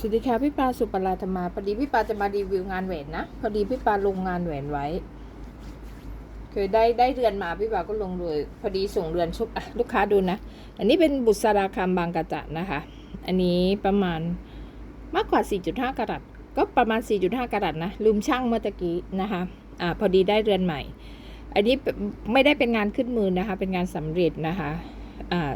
สวัสดีค่ะพี่ปลาสุปราธรรมาพอดีพี่ปลาจะมารีวิวงานแหวนนะพอดีพี่ปลาลงงานแหวนไว้เคยได้ได้เรือนมาพี่ปลาก็ลงเลยพอดีส่งเรือนชุบลูกค้าดูนะ อันนี้เป็นบุษราคำบางกระจะนะคะ อันนี้ประมาณมากกว่า 4.5กรัตก็ประมาณ 4.5กรัตนะลืมช่างเมื่อตะกี้นะคะอ่าพอดีได้เรือนใหม่ อันนี้ไม่ได้เป็นงานขึ้นมือนะคะ เป็นงานสำเร็จนะคะอ่า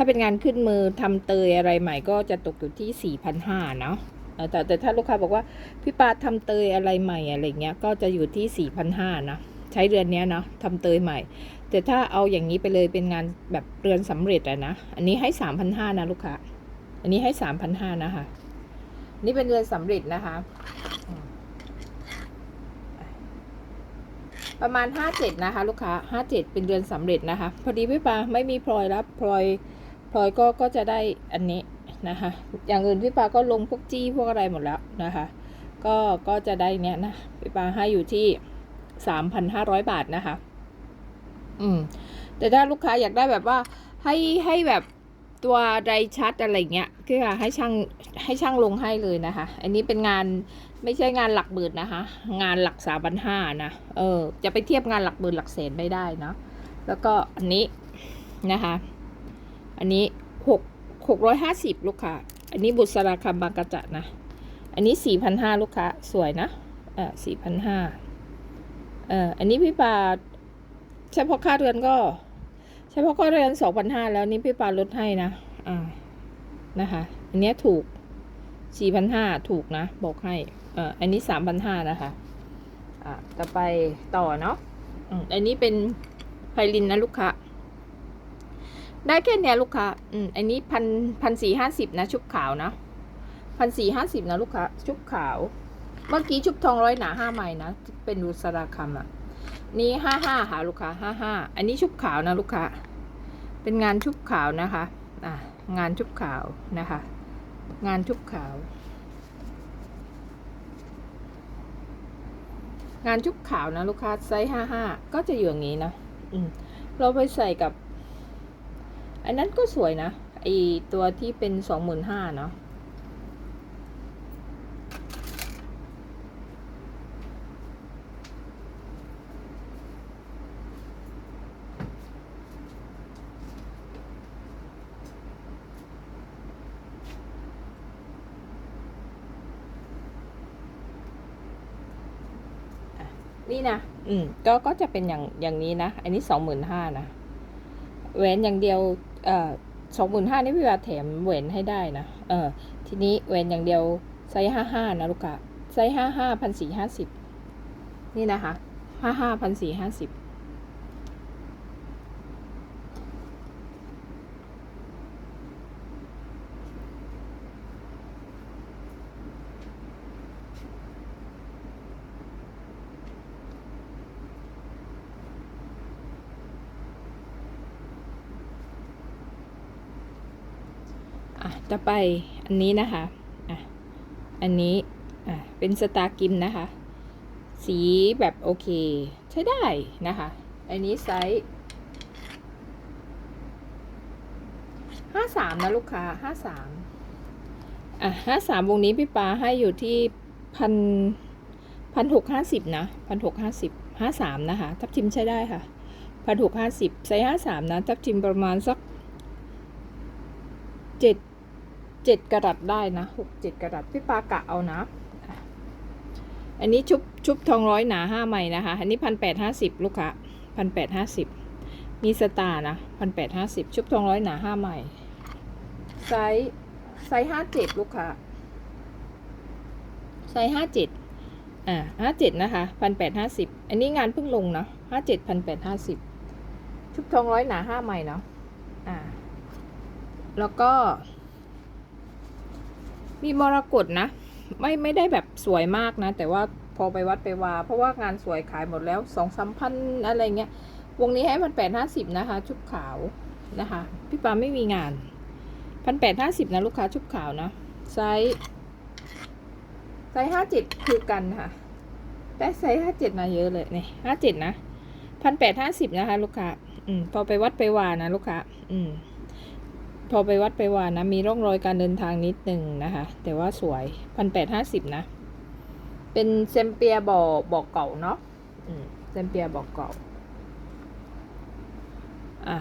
ถ้าเป็นงานขึ้นมือทำเตยอะไรใหม่ก็จะตกอยู่ที่ 4,500เนาะเออแต่แต่ถ้าลูกค้าบอกว่าพี่ปาทำเตยอะไรใหม่อะไรเงี้ยก็จะอยู่ที่ 4,500นะใช้เรือนนี้เนาะทำเตยใหม่ แต่ถ้าเอาอย่างนี้ไปเลยเป็นงานแบบเรือนสำเร็จอะนะอันนี้ให้ 3,500นะลูกค้าอันนี้ให้ 3,500นะคะนี่เป็นเรือนสำเร็จนะคะ ประมาณ57นะคะ ลูกค้า57เจ็ดเป็นเรือนสำเร็จนะคะ พอดีพี่ปาไม่มีพลอยรับพลอย พลอยก็ก็จะได้อันนี้นะคะ อย่างอื่นพี่ปาก็ลงพวกจี้พวกอะไรหมดแล้วนะคะ ก็ก็จะได้เนี้ยนะพี่ปาให้อยู่ที่สามพันห้าร้อยบาทนะคะ อืม แต่ถ้าลูกค้าอยากได้แบบว่า ให้ให้แบบตัวไรชัดอะไรเงี้ยคือให้ช่างให้ช่างลงให้เลยนะคะ อันนี้เป็นงานไม่ใช่งานหลักหมื่นนะคะ งานหลักสามพันห้านะ เออ จะไปเทียบงานหลักหมื่นหลักแสนไม่ได้เนาะแล้วก็อันนี้นะคะ อันนี้หกหกร้อยห้าสิบลูกค้า อันนี้บุษราคำบางกระจะนะ อันนี้สี่พันห้าลูกค้า สวยนะเออสี่พันห้าเอออันนี้พี่ปาเฉพาะค่าเรือนก็เฉพาะค่าเรือนสองพันห้าแล้วนี่พี่ปาลดให้นะ อ่า นะคะ อันเนี้ยถูกสี่พันห้าถูกนะ บอกให้ เอออันนี้สามพันห้านะคะ อ่า ต่อไปต่อเนาะอันนี้เป็นไพลินนะลูกค้า ได้แค่เนี้ยลูกค้า อืม อันนี้พันพันสี่ห้าสิบนะ ชุบขาวนะพันสี่ห้าสิบนะลูกค้า ชุบขาว เมื่อกี้ชุบทองร้อยหนาห้าไม้นะ เป็นรูสราคำอะนี่ห้าห้าค่ะลูกค้าห้าห้า อันนี้ชุบขาวนะลูกค้า เป็นงานชุบขาวนะคะ อะ งานชุบขาวนะคะ งานชุบขาว งานชุบขาวนะลูกค้าไซส์ห้าห้าก็จะอยู่อย่างนี้นะ อืม เราไปใส่กับ อันนั้นก็สวยนะไอตัวที่เป็นสองหมื่นห้าเนาะนี่นะ อืม ก็ ก็จะเป็นอย่าง อย่างนี้นะ อันนี้สองหมื่นห้านะ แหวนอย่างเดียว เอ่อสองหมื่นห้านี่พี่ว่าแถมแหวนให้ได้นะ เออ ทีนี้แหวนอย่างเดียวไซส์ห้าห้านะลูกค้าไซส์ห้าห้าพันสี่ห้าสิบนี่นะคะห้าห้าพันสี่ห้าสิบ อะต่อไปอันนี้นะคะอะอันนี้อะเป็นสตาร์กิมนะคะ สีแบบโอเค ใช้ได้นะคะ อันนี้ไซส์ห้าสามนะลูกค้าห้าสามอะห้าสามวงนี้พี่ปาให้อยู่ที่พันพันหกห้าสิบนะพันหกห้าสิบห้าสามนะคะ ทับทิมใช้ได้ค่ะพันหกห้าสิบไซส์ห้าสามนะ ทับทิมประมาณสักเจ็ด เจ็ดกระดัดได้นะหกเจ็ดกระดัดพี่ปากะเอานะ อันนี้ชุบชุบทองร้อยหนาห้าใหม่นะคะ อันนี้พันแปดห้าสิบลูกค้าพันแปดห้าสิบมีสตาร์นะพันแปดห้าสิบชุบทองร้อยหนาห้าใหม่ไซส์ไซส์ห้าเจ็ดลูกค้าไซส์ห้าเจ็ดอ่าห้าเจ็ดนะคะพันแปดห้าสิบอันนี้งานเพิ่งลงเนาะห้าเจ็ดพันแปดห้าสิบชุบทองร้อยหนาห้าใหม่เนาะอ่าแล้วก็ มีมรกตนะ ไม่ไม่ได้แบบสวยมากนะ แต่ว่าพอไปวัดไปวา เพราะว่างานสวยขายหมดแล้วสองสามพันอะไรเงี้ย วงนี้ให้มันแปดห้าสิบนะคะ ชุบขาวนะคะ พี่ปาไม่มีงานพันแปดห้าสิบนะลูกค้าชุบขาวนะไซส์ไซส์ห้าเจ็ดคือกันค่ะได้ไซส์ห้าเจ็ดมาเยอะเลยนี่ห้าเจ็ดนะพันแปดห้าสิบนะคะ ลูกค้า อืมพอไปวัดไปวานะลูกค้า อืม พอไปวัดไปวานนะ มีร่องรอยการเดินทางนิดหนึ่งนะคะ แต่ว่าสวยพันแปดห้าสิบนะ เป็นเซมเปียบ่อบ่อเก่าเนาะอืมเซมเปียบ่อเก่า อะ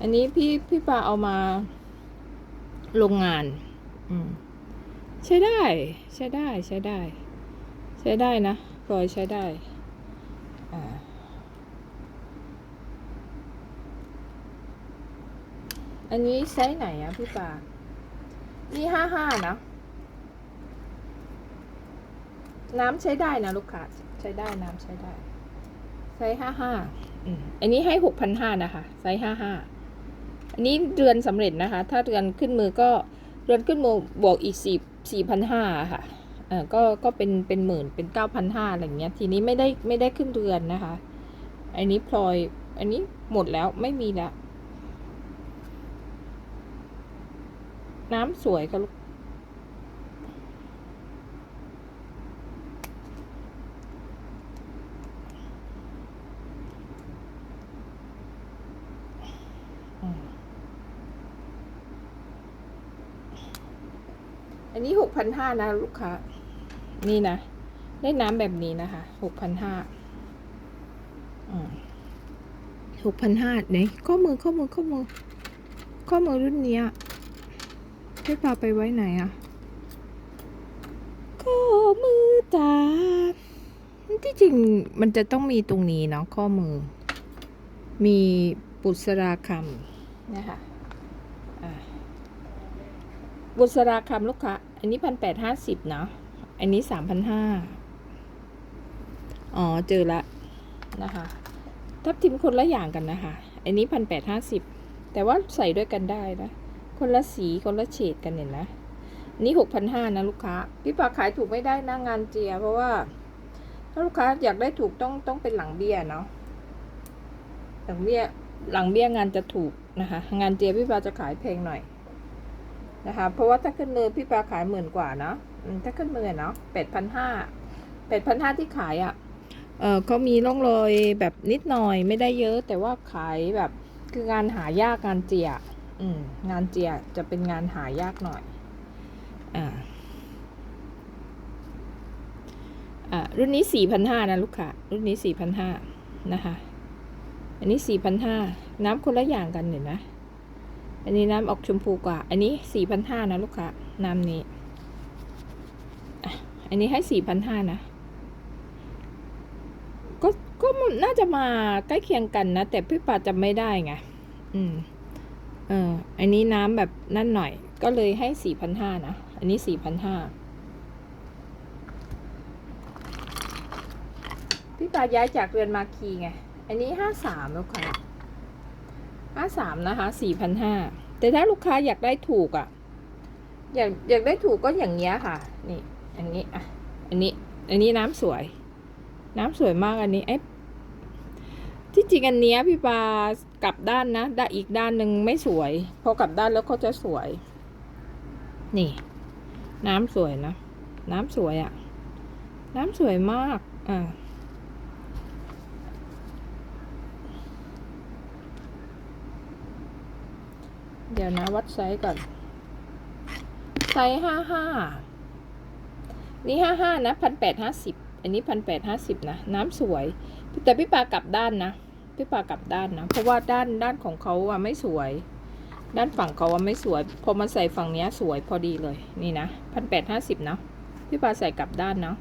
อันนี้พี่พี่ปาเอามาโรงงาน อืมใช้ได้ ใช้ได้ ใช้ได้ ใช้ได้นะพลอยใช้ได้ อ่า อันนี้ไซส์ไหนอะพี่ปานี่ห้าห้านะ น้ำใช้ได้นะลูกค้าใช้ได้น้ำใช้ได้ ไซส์ห้าห้าอันนี้ให้หกพันห้านะคะ ไซส์ห้าห้าอันนี้เดือนสำเร็จนะคะ ถ้าเดือนขึ้นมือก็เดือนขึ้นมือบวกอีกสี่สี่พันห้าค่ะเออก็ก็เป็นเป็นหมื่นเป็นเก้าพันห้าอะไรเงี้ย ทีนี้ไม่ได้ไม่ได้ขึ้นเดือนนะคะ อันนี้พลอย อันนี้หมดแล้วไม่มีแล้ว น้ำสวยค่ะลูกอันนี้หกพันห้านะลูกค้า นี่นะ ได้น้ำแบบนี้นะคะหกพันห้าหกพันห้าเนี่ยข้อมือข้อมือข้อมือข้อมือรุ่นเนี้ย ให้พาไปไว้ไหนอะข้อมือจ้าที่จริงมันจะต้องมีตรงนี้เนาะข้อมือ มีบุษราคำนะคะอ่าบุษราคำลูกค้าอันนี้พันแปดห้าสิบเนาะอันนี้สามพันห้าอ๋อ เจอละนะคะทับทิมคนละอย่างกันนะคะ อันนี้พันแปดห้าสิบแต่ว่าใส่ด้วยกันได้นะ คนละสีคนละเฉดกันเห็นนะ นี่หกพันห้านะลูกค้า พี่ปาขายถูกไม่ได้นะงานเจีย เพราะว่า ถ้าลูกค้าอยากได้ถูกต้องต้องเป็นหลังเบี้ยเนาะ หลังเบี้ยหลังเบี้ยงานจะถูกนะคะ งานเจียพี่ปาจะขายแพงหน่อยนะคะ เพราะว่าถ้าขึ้นมือพี่ปาขายหมื่นกว่าเนาะถ้าขึ้นมือเนาะแปดพันห้าแปดพันห้าที่ขายอะ่ะเออเขามีร่องรอยแบบนิดหน่อยไม่ได้เยอะ แต่ว่าขายแบบคืองานหายากงานเจีย อืม งานเจียจะเป็นงานหายากหน่อย อ่า อ่า รุ่นนี้สี่พันห้านะลูกค้า รุ่นนี้สี่พันห้านะคะ อันนี้สี่พันห้าน้ำคนละอย่างกันเห็นไหมอันนี้น้ำออกชมพูกว่า อันนี้สี่พันห้านะลูกค้า น้ำนี้ อันนี้ให้สี่พันห้านะก็ก็น่าจะมาใกล้เคียงกันนะ แต่พี่ปาจำไม่ได้ไง อืม เอออันนี้น้ำแบบนั่นหน่อย ก็เลยให้สี่พันห้านะ อันนี้สี่พันห้าพี่ปาย้ายจากเรือนมาคีไง อันนี้ห้าสามลูกค้าห้าสามนะคะสี่พันห้าแต่ถ้าลูกค้าอยากได้ถูกอะ่ะ อยากอยากได้ถูกก็อย่างเงี้ยค่ะ นี่ อันนี้อะ อันนี้ อันนี้น้ำสวย น้ำสวยมากอันนี้เอ๊ะ ที่จริงอันเนี้ยพี่ปากลับด้านนะด้านอีกด้านหนึ่งไม่สวย พอกลับด้านแล้วก็จะสวย นี่ น้ำสวยนะ น้ำสวยอะ่ะ น้ำสวยมาก อ่าเดี๋ยวนะวัดไซส์ก่อน ไซส์ห้าห้านี่ห้าห้านะพันแปดห้าสิบอันนี้พันแปดห้าสิบนะ น้ำสวย แต่พี่ปากลับด้านนะ พี่ปากลับด้านนะ เพราะว่าด้านด้านของเขาอะไม่สวย ด้านฝั่งเขาอะไม่สวย พอมาใส่ฝั่งเนี้ยสวยพอดีเลย นี่นะพันแปดห้าสิบนะ พี่ปาใส่กลับด้านเนาะ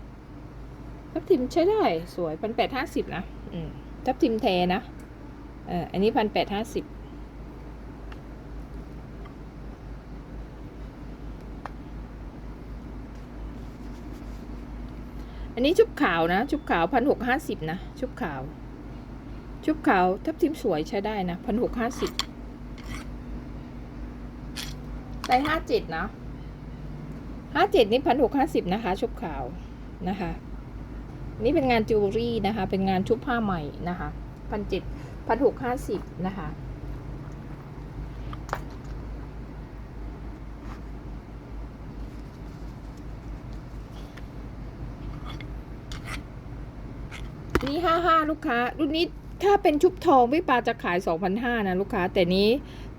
ทับทิมใช้ได้สวยพันแปดห้าสิบนะ อืมทับทิมแทนะ เอออันนี้พันแปดห้าสิบอันนี้ชุบขาวนะ ชุบขาวพันหกห้าสิบนะ ชุบขาว ชุบขาวทับทิมสวยใช้ได้นะพันหกห้าสิบไซห้าเจ็ดนะห้าเจ็ดนี่พันหกห้าสิบนะคะ ชุบขาวนะคะ นี่เป็นงานจิวเวลรี่นะคะ เป็นงานชุบผ้าใหม่นะคะพันเจ็ดพันหกห้าสิบนะคะนี่ห้าห้าลูกค้า รุ่นนี้ ถ้าเป็นชุบทองพี่ปาจะขายสองพันห้านะลูกค้า แต่นี้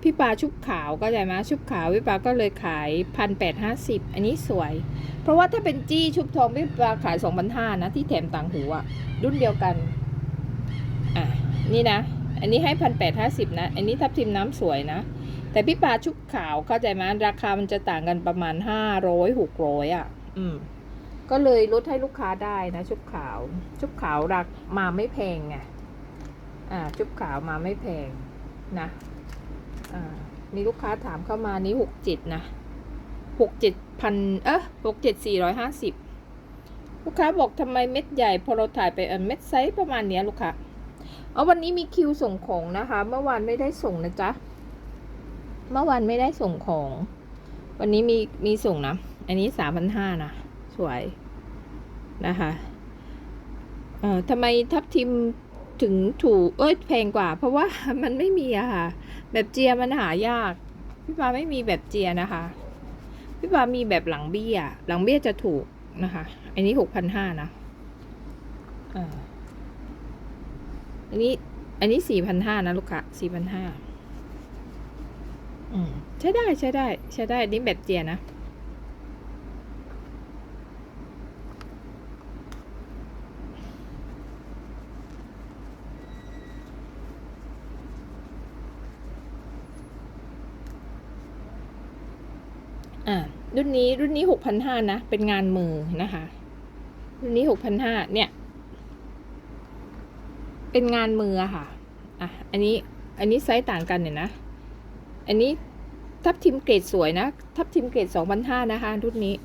พี่ปาชุบขาวก็ใจไหมชุบขาวพี่ปาก็เลยขายพันแปดห้าสิบอันนี้สวย เพราะว่าถ้าเป็นจี้ชุบทองพี่ปาขายสองพันห้านะที่แถมต่างหูอะรุ่นเดียวกัน อะ นี่นะ อันนี้ให้พันแปดห้าสิบนะ อันนี้ทับทิมน้ำสวยนะ แต่พี่ปาชุบขาวเข้าใจไหมราคามันจะต่างกันประมาณห้าร้อยหกร้อยอะ อืมก็เลยลดให้ลูกค้าได้นะ ชุบขาว ชุบขาวราคมาไม่แพงไง อ่าชุบขาวมาไม่แพงนะอ่ามีลูกค้าถามเข้ามานี้หกเจ็ดนะหกเจ็ดพันเออหกเจ็ดสี่ร้อยห้าสิบลูกค้าบอกทำไมเม็ดใหญ่ พอเราถ่ายไปเออเม็ดไซส์ประมาณเนี้ยลูกค้าเอาวันนี้มีคิวส่งของนะคะ เมื่อวานไม่ได้ส่งนะจ๊ะเมื่อวานไม่ได้ส่งของ วันนี้มีมีส่งนะ อันนี้สามพันห้านะ สวยนะคะ เอ่อทำไมทับทิม ถึงถูกเอ้ยแพงกว่า เพราะว่ามันไม่มีอะค่ะ แบบเจียมันหายาก พี่ปาไม่มีแบบเจียนะคะ พี่ปามีแบบหลังเบี้ย หลังเบี้ยจะถูกนะคะ อันนี้หกพันห้านะอันนี้ อันนี้สี่พันห้านะลูกค้าสี่พันห้าใช้ได้ใช้ได้ ใช้ได้นี่แบบเจียนะ อ่า รุ่นนี้รุ่นนี้หกพันห้านะ เป็นงานมือนะคะ รุ่นนี้หกพันห้าเนี่ย เป็นงานมือค่ะ อะ อันนี้ อันนี้ไซส์ต่างกันเนี่ยนะ อันนี้ทับทิมเกรดสวยนะ ทับทิมเกรดสองพันห้านะคะ รุ่นนี้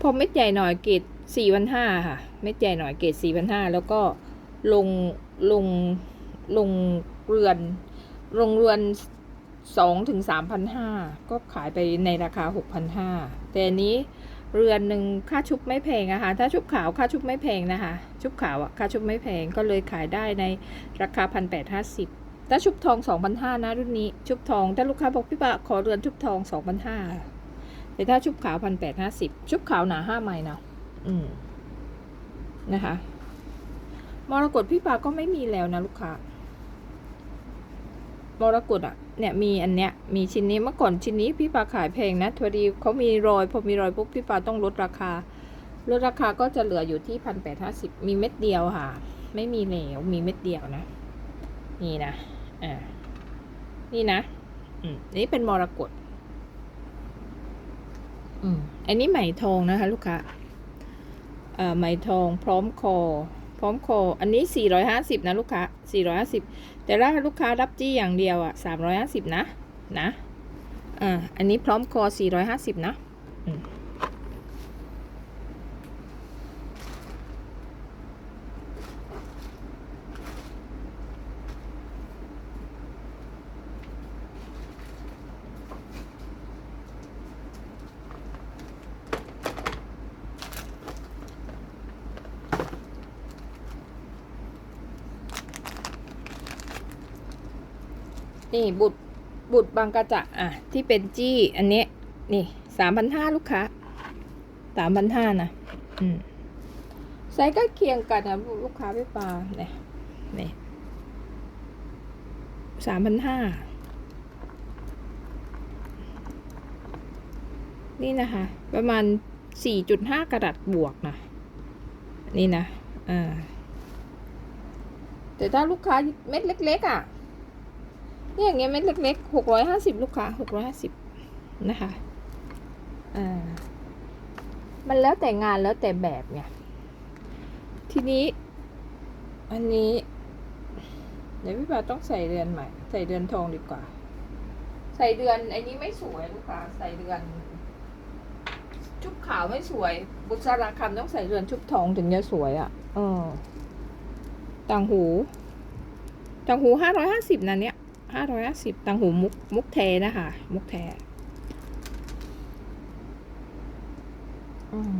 พอเม็ดใหญ่หน่อยเกรดสี่พันห้าค่ะ เม็ดใหญ่หน่อยเกรดสี่พันห้าแล้วก็ลงลงลงเรือนลงเรือน สองถึงสามพันห้าก็ขายไปในราคาหกพันห้าแต่นี้เรือนหนึ่งค่าชุบไม่แพงอะค่ะถ้าชุบขาวค่าชุบไม่แพงนะคะ ชุบขาวอะค่าชุบไม่แพงก็เลยขายได้ในราคาพันแปดห้าสิบถ้าชุบทองสองพันห้านะรุ่นนี้ ชุบทองถ้าลูกค้าบอกพี่ปะขอเรือนชุบทองสองพันห้าแต่ถ้าชุบขาวพันแปดห้าสิบชุบขาวหนาห้าไมล์นะอืมนะคะมรกตพี่ปาก็ไม่มีแล้วนะลูกค้ามรกตอะ เนี่ยมีอันเนี้ยมีชิ้นนี้เมื่อก่อนชิ้นนี้พี่ปาขายแพงนะทวดีเขามีรอยพอมีรอยปุ๊บพี่ปาต้องลดราคาลดราคาก็จะเหลืออยู่ที่พันแปดห้าสิบมีเม็ดเดียวค่ะ ไม่มีเหลวมีเม็ดเดียวนะ นี่นะอ่านี่นะอืมนี่เป็นมรกตอืมอันนี้ไหมทองนะคะ ลูกค้าเอ่อไหมทองพร้อมคอ พร้อมคอ อันนี้สี่ร้อยห้าสิบนะลูกค้าสี่ร้อยห้าสิบ แต่ถ้าลูกค้ารับจี้อย่างเดียวอะสามร้อยห้าสิบนะ นะอ่าอันนี้พร้อมคอสี่ร้อยห้าสิบนะอืม นี่บุตรบุตรบางกระจะอะที่เป็นจี้อันนี้นี่สามพันห้าลูกค้าสามพันห้านะอืมไซส์กล้เคียงกันนะลูกค้าพี่ปลาเนี่ยนี่สามพันห้านี่นะคะ ประมาณสี่จุดห้ากระดัดบวกนะนี่นะอ่าแต่ถ้าลูกค้าเม็ดเล็ก ๆ อะ เนี่ยอย่างเงี้ยเม็ดเล็กๆหกร้อยห้าสิบลูกค้าหกร้อยห้าสิบนะคะอ่ามันแล้วแต่งานแล้วแต่แบบไงทีนี้อันนี้ เดี๋ยวพี่ปาต้องใส่เรือนใหม่ ใส่เรือนทองดีกว่า ใส่เรือนอ้นี้ไม่สวยลูกค้าใส่เรือน ชุบขาวไม่สวย บุษราคำต้องใส่เรือนชุบทองถึงจะสวยอะ่ะเออต่างหูต่างหูห้าร้อยห้าสิบนะเนี้ย ร้อยห้าสิบตังหูมุกมุกแทนะคะ มุกแทอืม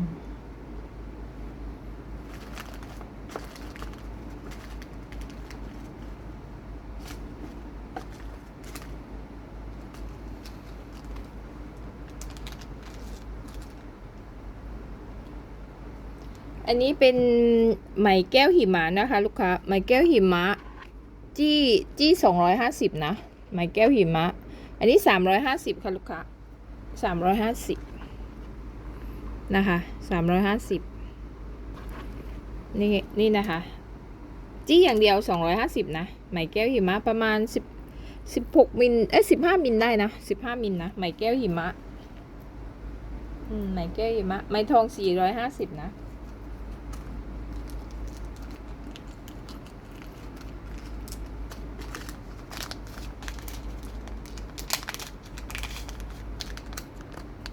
อันนี้เป็นไหมแก้วหิมะนะคะ ลูกค้าไหมแก้วหิมะ จี้จี้สองร้อยห้าสิบนะไหมแก้วหิมะ อันนี้สามร้อยห้าสิบค่ะลูกค้าสามร้อยห้าสิบนะคะสามร้อยห้าสิบนี่นี่นะคะ จี้อย่างเดียวสองร้อยห้าสิบนะไหมแก้วหิมะประมาณสิบสิบหกมิลเอ้ยสิบห้ามิลได้นะสิบห้ามิลนะไหมแก้วหิมะอืมไหมแก้วหิมะไหมทองสี่ร้อยห้าสิบนะ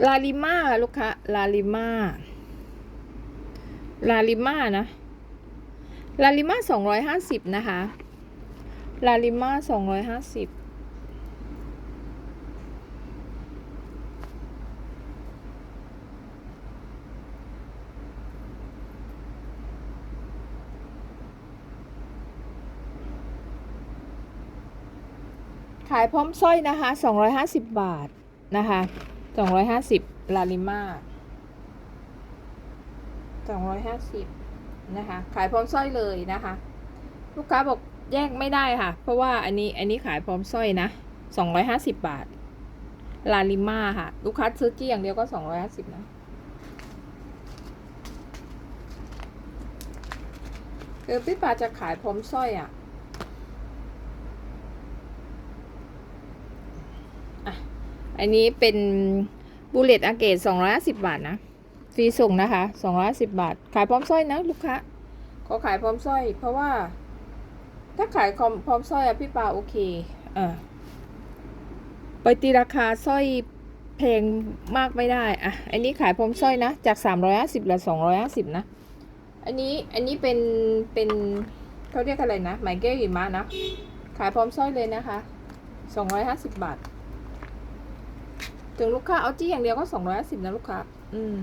ลาลิมาลูกค้าลาลิมาลาลิมานะลาลิมาสองร้อยห้าสิบนะคะลาลิมาสองร้อยห้าสิบขายพร้อมสร้อยนะคะสองร้อยห้าสิบบาทนะคะ สองร้อยห้าสิบลาลิมาสองร้อยห้าสิบนะคะ ขายพร้อมสร้อยเลยนะคะ ลูกค้าบอกแยกไม่ได้ค่ะ เพราะว่าอันนี้อันนี้ขายพร้อมสร้อยนะสองร้อยห้าสิบบาท ลาลิมาค่ะ ลูกค้าซื้อจี้อย่างเดียวก็สองร้อยห้าสิบนะคือพี่ปาจะขายพร้อมสร้อยอะ อันนี้เป็นบูเลตอาเกตสองร้อยสิบบาทนะฟรีส่งนะคะสองร้อยสิบบาท ขายพร้อมสร้อยนะลูกค้าขอขายพร้อมสร้อย เพราะว่า ถ้าขายพร้อมสร้อยอะพี่ปาโอเคเออไปตีราคาสร้อยแพงมากไม่ได้อะอันนี้ขายพร้อมสร้อยนะ จากสามร้อยห้าสิบเหลือสองร้อยห้าสิบนะ อันนี้ อันนี้เป็น เป็นเขาเรียกอะไรนะไหมแก้หิมะนะ ขายพร้อมสร้อยเลยนะคะสองร้อยห้าสิบบาท ถึงลูกค้าเอาจี้อย่างเดียวก็สองร้อยสิบนะลูกค้า อืม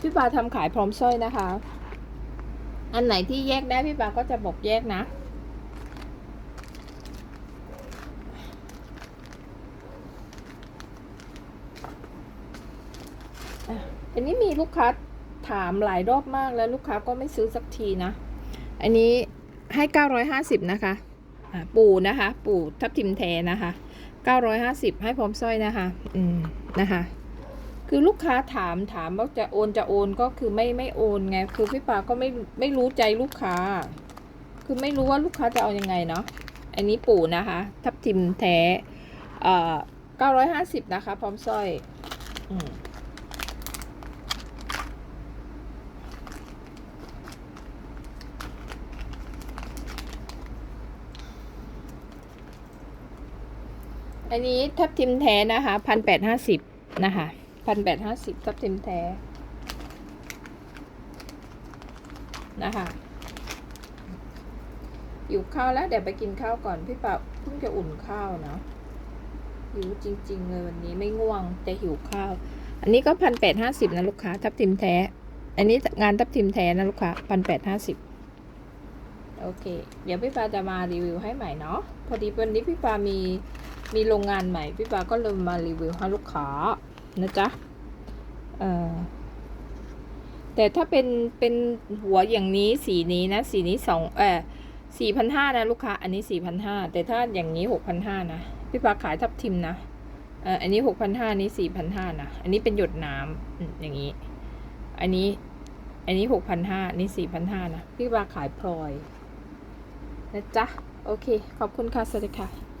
พี่ปาทำขายพร้อมสร้อยนะคะ อันไหนที่แยกได้พี่ปาก็จะบอกแยกนะอะอันนี้มีลูกค้าถามหลายรอบมากแล้วลูกค้าก็ไม่ซื้อสักทีนะ อันนี้ให้เก้าร้อยห้าสิบนะคะอะปูนะคะ ปูทับทิมแทนะคะ 950 ให้พร้อมสร้อยนะคะ อืม นะคะ คือลูกค้าถามถามว่าจะโอนจะโอนก็คือไม่ไม่โอนไง คือพี่ปาก็ไม่ไม่รู้ใจลูกค้า คือไม่รู้ว่าลูกค้าจะเอายังไงเนาะ อันนี้ปู่นะคะ ทับทิมแท้ เอ่อ950 นะคะ พร้อมสร้อย อืม อันนี้ทับทิมแท้นะคะพันแปดห้าสิบนะคะพันแปดห้าสิบทับทิมแท้นะคะอยู่ข้าวแล้วเดี๋ยวไปกินข้าวก่อนพี่ปาเพิ่งจะอุ่นข้าวเนาะหิวจริง ๆ เลยวันนี้ไม่ง่วงแต่หิวข้าว อันนี้ก็พันแปดห้าสิบนะลูกค้า ทับทิมแท้ อันนี้งานทับทิมแท้นะลูกค้าพันแปดห้าสิบโอเค เดี๋ยวพี่ปาจะมารีวิวให้ใหม่เนาะพอดีวันนี้พี่ปามี มีโรงงานใหม่พี่ปาก็เลยมารีวิวให้ลูกค้านะจ๊ะเออแต่ถ้าเป็นเป็นหัวอย่างนี้สีนี้นะ สีนี้สองเออสี่พันห้านะลูกค้า อันนี้สี่พันห้าแต่ถ้าอย่างนี้หกพันห้านะพี่ปาขายทับทิมนะเอออันนี้หกพันห้านี้สี่พันห้านะอันนี้เป็นหยดน้ำอืมอย่างนี้ อันนี้ อันนี้หกพันห้านี่สี่พันห้านะพี่ปาขายพลอยนะจ๊ะ โอเค ขอบคุณค่ะ สวัสดีค่ะ